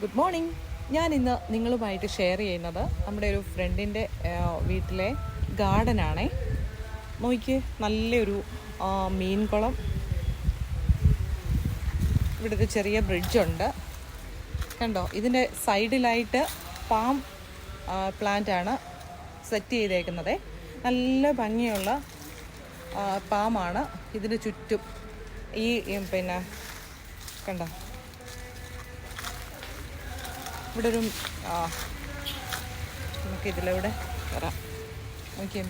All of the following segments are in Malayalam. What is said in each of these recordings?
ഗുഡ് മോർണിംഗ് ഞാൻ ഇന്ന് നിങ്ങളുമായിട്ട് ഷെയർ ചെയ്യുന്നത് നമ്മുടെ ഒരു ഫ്രണ്ടിന്റെ വീട്ടിലെ ഗാർഡനാണേ നോക്കി നല്ലൊരു മീൻകുളം. ഇവിടുത്തെ ചെറിയ ബ്രിഡ്ജുണ്ട് കണ്ടോ? ഇതിന്റെ സൈഡിലായിട്ട് പാം പ്ലാന്റ് ആണ് സെറ്റ് ചെയ്തേക്കുന്നത്. നല്ല ഭംഗിയുള്ള പാമാണ് ഇതിന് ചുറ്റും. ഈ പിന്നെ കണ്ടോ? ഇവിടെ ഒരു നമുക്ക് ഇതിലൂടെ വരാം. ഓക്കെ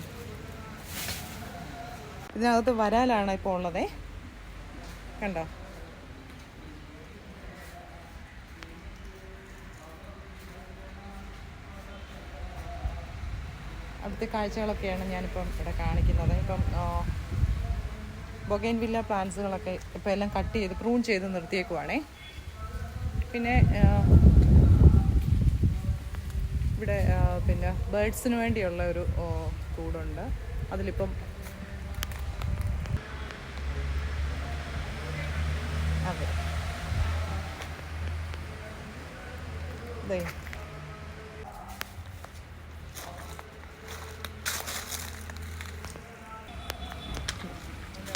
ഇതിനകത്ത് വരാലാണ് ഇപ്പോൾ ഉള്ളതേ. കണ്ടോ? അവിടുത്തെ കാഴ്ചകളൊക്കെയാണ് ഞാനിപ്പം ഇവിടെ കാണിക്കുന്നത്. ഇപ്പം ബൊഗൈൻ വില്ല പ്ലാന്റ്സുകളൊക്കെ ഇപ്പം എല്ലാം കട്ട് ചെയ്ത് പ്രൂൺ ചെയ്ത് നിർത്തിയേക്കുവാണേ. പിന്നെ ഇവിടെ പിന്നെ ബേഡ്സിന് വേണ്ടിയുള്ള ഒരു കൂടുണ്ട്. അതിലിപ്പം അതെ.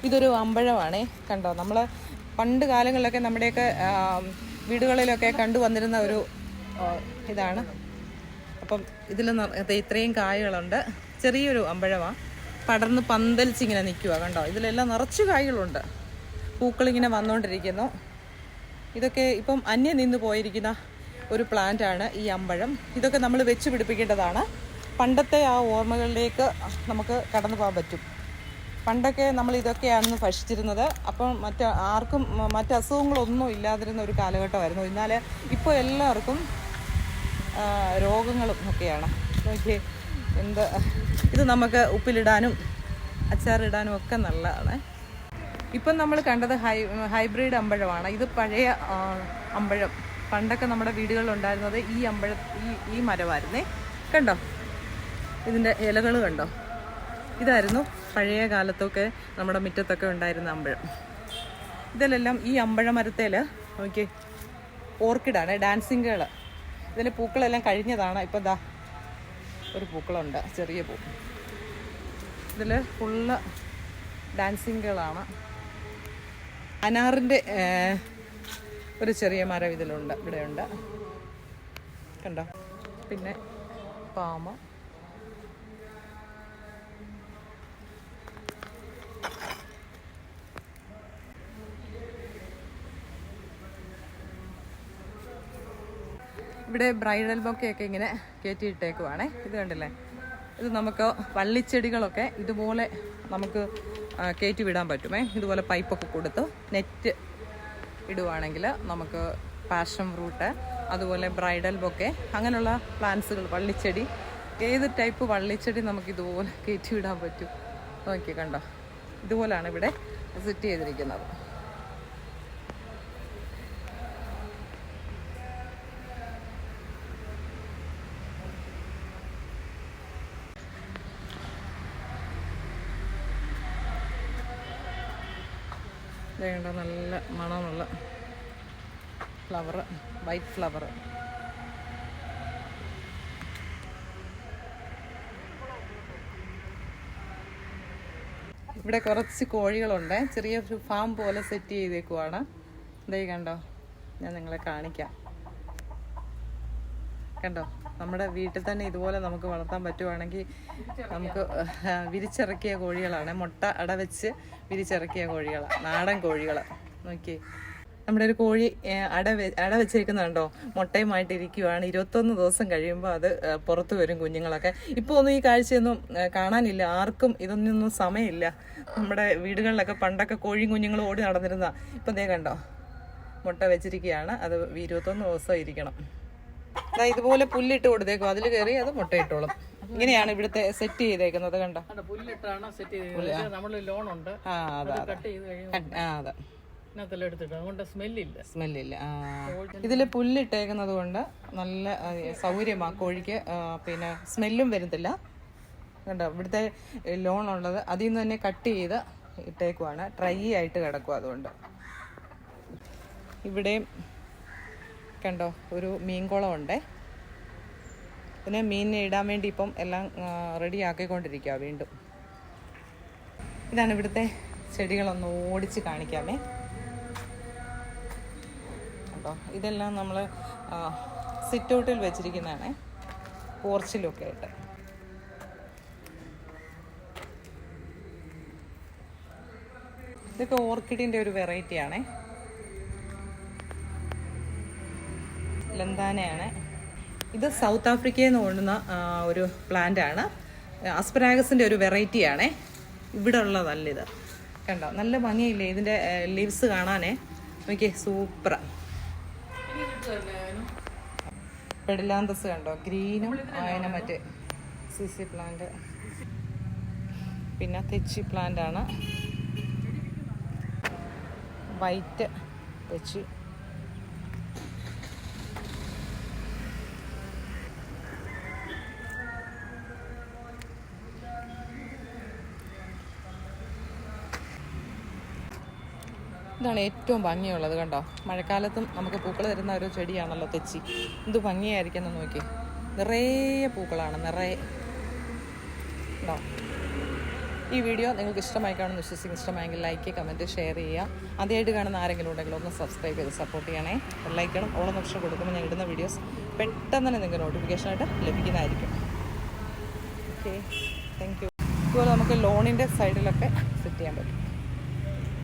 ഇതൊരു അമ്പഴമാണേ. കണ്ടോ? നമ്മൾ പണ്ട് കാലങ്ങളിലൊക്കെ നമ്മുടെയൊക്കെ വീടുകളിലൊക്കെ കണ്ടുവന്നിരുന്ന ഒരു ഇതാണ്. അപ്പം ഇതിൽ ഇത്രയും കായകളുണ്ട്. ചെറിയൊരു അമ്പഴമാണ് പടർന്ന് പന്തലിച്ചിങ്ങനെ നിൽക്കുക കണ്ടോ? ഇതിലെല്ലാം നിറച്ച് കായ്കളുണ്ട്. പൂക്കളിങ്ങനെ വന്നുകൊണ്ടിരിക്കുന്നു ഇതൊക്കെ ഇപ്പം അന്യം നിന്ന് പോയിരിക്കുന്ന ഒരു പ്ലാന്റാണ് ഈ അമ്പഴം. ഇതൊക്കെ നമ്മൾ വെച്ച് പിടിപ്പിക്കേണ്ടതാണ്. പണ്ടത്തെ ആ ഓർമ്മകളിലേക്ക് നമുക്ക് കടന്നു പോകാൻ പറ്റും. പണ്ടൊക്കെ നമ്മൾ ഇതൊക്കെയാണെന്ന് ഭക്ഷിച്ചിരുന്നത്. അപ്പം മറ്റ് ആർക്കും മറ്റ് അസുഖങ്ങളൊന്നും ഇല്ലാതിരുന്ന ഒരു കാലഘട്ടമായിരുന്നു. എന്നാൽ ഇപ്പോൾ എല്ലാവർക്കും രോഗങ്ങളും ഒക്കെയാണ്. നോക്കിയേ എന്ത് ഇത് നമുക്ക് ഉപ്പിലിടാനും അച്ചാറിടാനും ഒക്കെ നല്ലതാണ്. ഇപ്പം നമ്മൾ കണ്ടത് ഹൈ ഹൈബ്രിഡ് അമ്പഴമാണ്. ഇത് പഴയ അമ്പഴം. പണ്ടൊക്കെ നമ്മുടെ വീടുകളിലുണ്ടായിരുന്നത് ഈ അമ്പഴ ഈ ഈ മരമായിരുന്നേ. കണ്ടോ? ഇതിന്റെ ഇലകൾ കണ്ടോ? ഇതായിരുന്നു പഴയ കാലത്തൊക്കെ നമ്മുടെ മുറ്റത്തൊക്കെ ഉണ്ടായിരുന്ന അമ്പഴം. ഇതിലെല്ലാം ഈ അമ്പഴ മരത്തേൽ ഓക്കെ ഓർക്കിഡാണ് ഡാൻസിങ് ഗേൾ ഇതിന്റെ പൂക്കളെല്ലാം കഴിഞ്ഞതാണ്. ഇപ്പം ദാ ഒരു പൂക്കളുണ്ട്. ചെറിയ പൂ. ഇതിൽ ഫുള്ള് ഡാൻസിങ്ങുകളാണ് അനാറിന്റെ ഒരു ചെറിയ മരം ഇതിലുണ്ട്. ഇവിടെയുണ്ട്. കണ്ടോ? പിന്നെ പാമ. ഇവിടെ ബ്രൈഡൽ ബൊക്കെയൊക്കെ ഇങ്ങനെ കയറ്റിയിട്ടേക്കുവാണേ ഇത് കണ്ടില്ലേ? ഇത് നമുക്ക് വള്ളിച്ചെടികളൊക്കെ ഇതുപോലെ നമുക്ക് കയറ്റി വിടാൻ പറ്റുമേ. ഇതുപോലെ പൈപ്പൊക്കെ കൊടുത്ത് നെറ്റ് ഇടുവാണെങ്കിൽ നമുക്ക് പാഷൻ ഫ്രൂട്ട് അതുപോലെ ബ്രൈഡൽ ബൊക്കെ അങ്ങനെയുള്ള പ്ലാന്റ്സുകൾ വള്ളിച്ചെടി ഏത് ടൈപ്പ് വള്ളിച്ചെടി നമുക്ക് ഇതുപോലെ കയറ്റി വിടാൻ പറ്റും? നോക്കി കണ്ടോ ഇതുപോലാണ് ഇവിടെ സെറ്റ് ചെയ്തിരിക്കുന്നത്. വേണ്ട നല്ല മണമുള്ള ഫ്ലവർ വൈറ്റ് ഫ്ലവർ ഇവിടെ കുറച്ച് കോഴികളുണ്ട്. ചെറിയ ഫാം പോലെ സെറ്റ് ചെയ്തേക്കുവാണ്. ഇതേ കണ്ടോ ഞാൻ നിങ്ങളെ കാണിക്കാം. കണ്ടോ? നമ്മുടെ വീട്ടിൽ തന്നെ ഇതുപോലെ നമുക്ക് വളർത്താൻ പറ്റുവാണെങ്കിൽ നമുക്ക് വിരിച്ചിറക്കിയ കോഴികളാണ്. മുട്ട അട വെച്ച് വിരിച്ചിറക്കിയ കോഴികളാണ് നാടൻ കോഴികൾ നോക്കി നമ്മുടെ ഒരു കോഴി അട അട വെച്ചേക്കുന്നുണ്ടോ മുട്ടയുമായിട്ട് ഇരിക്കുവാണ്. ഇരുപത്തൊന്ന് ദിവസം കഴിയുമ്പോൾ അത് പുറത്തു വരും കുഞ്ഞുങ്ങളൊക്കെ. ഇപ്പോൾ ഒന്നും ഈ കാഴ്ചയൊന്നും കാണാനില്ല. ആർക്കും ഇതൊന്നും സമയമില്ല. നമ്മുടെ വീടുകളിലൊക്കെ പണ്ടൊക്കെ കോഴിയും കുഞ്ഞുങ്ങളും ഓടി നടന്നിരുന്ന ഇപ്പം ദേ കണ്ടോ? മുട്ട വെച്ചിരിക്കുകയാണ്. അത് ഇരുപത്തൊന്ന് ദിവസം ഇരിക്കണം. ഇതുപോലെ പുല്ലിട്ട് കൊടുത്തേക്കും. അതിൽ കയറി അത് മുട്ടയിട്ടോളും. ഇങ്ങനെയാണ് ഇവിടുത്തെ സെറ്റ് ചെയ്തേക്കുന്നത് കണ്ടോ? പുല്ലിട്ടാണ് സെറ്റ് ചെയ്തത്. നമ്മൾ ലോൺ ഉണ്ട് ആ അതാ ആ സ്മെല്ലില്ല ഇതിൽ പുല്ലിട്ടേക്കുന്നത് കൊണ്ട് നല്ല ആ, സൗകര്യമാ കോഴിക്ക് പിന്നെ സ്മെല്ലും വരുന്നില്ല. കണ്ടോ ഇവിടുത്തെ ലോൺ ഉള്ളത് അതിൽ നിന്ന് തന്നെ കട്ട് ചെയ്ത് ഇട്ടേക്കുവാണ്. ഡ്രൈ ആയിട്ട് കിടക്കും അതുകൊണ്ട്. ഇവിടെയും കണ്ടോ ഒരു മീൻകുളം ഉണ്ടേ പിന്നെ മീനിനെ ഇടാൻ വേണ്ടി ഇപ്പം എല്ലാം റെഡി ആക്കിക്കൊണ്ടിരിക്കുക വീണ്ടും. ഇതാണ് ഇവിടുത്തെ ചെടികളൊന്ന് ഓടിച്ച് കാണിക്കാമേ. കേട്ടോ ഇതെല്ലാം നമ്മൾ സിറ്റ് ഔട്ടിൽ വെച്ചിരിക്കുന്നതാണ് പോർച്ചിലൊക്കെ ആയിട്ട്. ഇതൊക്കെ ഓർക്കിഡിന്റെ ഒരു വെറൈറ്റി ലന്താനയാണ്. ഇത് സൗത്ത് ആഫ്രിക്കയിൽ നിന്ന് കൊണ്ടുവന്ന ഒരു പ്ലാന്റ് ആണ്. അസ്പരാഗസിന്റെ ഒരു വെറൈറ്റി ആണേ. ഇവിടെ ഉള്ളതല്ല ഇത്. കണ്ടോ? നല്ല ഭംഗിയില്ലേ ഇതിന്റെ ലീവ്സ് കാണാനേ? നോക്കിയേ സൂപ്പർ പെടിലാന്തസ് കണ്ടോ? ഗ്രീനും അതിനെ മറ്റേ സി സി പ്ലാന്റ് പിന്നെ തെച്ചി പ്ലാന്റ് ആണ്. വൈറ്റ് തെച്ചി. ഇതാണ് ഏറ്റവും ഭംഗിയുള്ളത് കണ്ടോ? മഴക്കാലത്തും നമുക്ക് പൂക്കൾ തരുന്ന ഒരു ചെടിയാണല്ലോ തെച്ചി. എന്ത് ഭംഗിയായിരിക്കും എന്ന് നോക്കി. നിറയെ പൂക്കളാണ് നിറയെ. ഉണ്ടോ ഈ വീഡിയോ നിങ്ങൾക്ക് ഇഷ്ടമായി കാണുമെന്ന് വിശ്വസിക്കും ഇഷ്ടമായെങ്കിൽ ലൈക്ക് കമന്റ് ഷെയർ ചെയ്യുക. ആദ്യമായിട്ട് കാണുന്ന ആരെങ്കിലും ഉണ്ടെങ്കിൽ ഒന്ന് സബ്സ്ക്രൈബ് ചെയ്ത് സപ്പോർട്ട് ചെയ്യണേ. ലൈക്കണം ഓളം നിമിഷം കൊടുക്കുമ്പോൾ ഞാൻ ഇടുന്ന വീഡിയോസ് പെട്ടെന്ന് തന്നെ നിങ്ങൾക്ക് നോട്ടിഫിക്കേഷനായിട്ട് ലഭിക്കുന്നതായിരിക്കും. ഓക്കെ താങ്ക് യു ഇതുപോലെ നമുക്ക് ലോണിന്റെ സൈഡിലൊക്കെ സെറ്റ് ചെയ്യാൻ പറ്റും.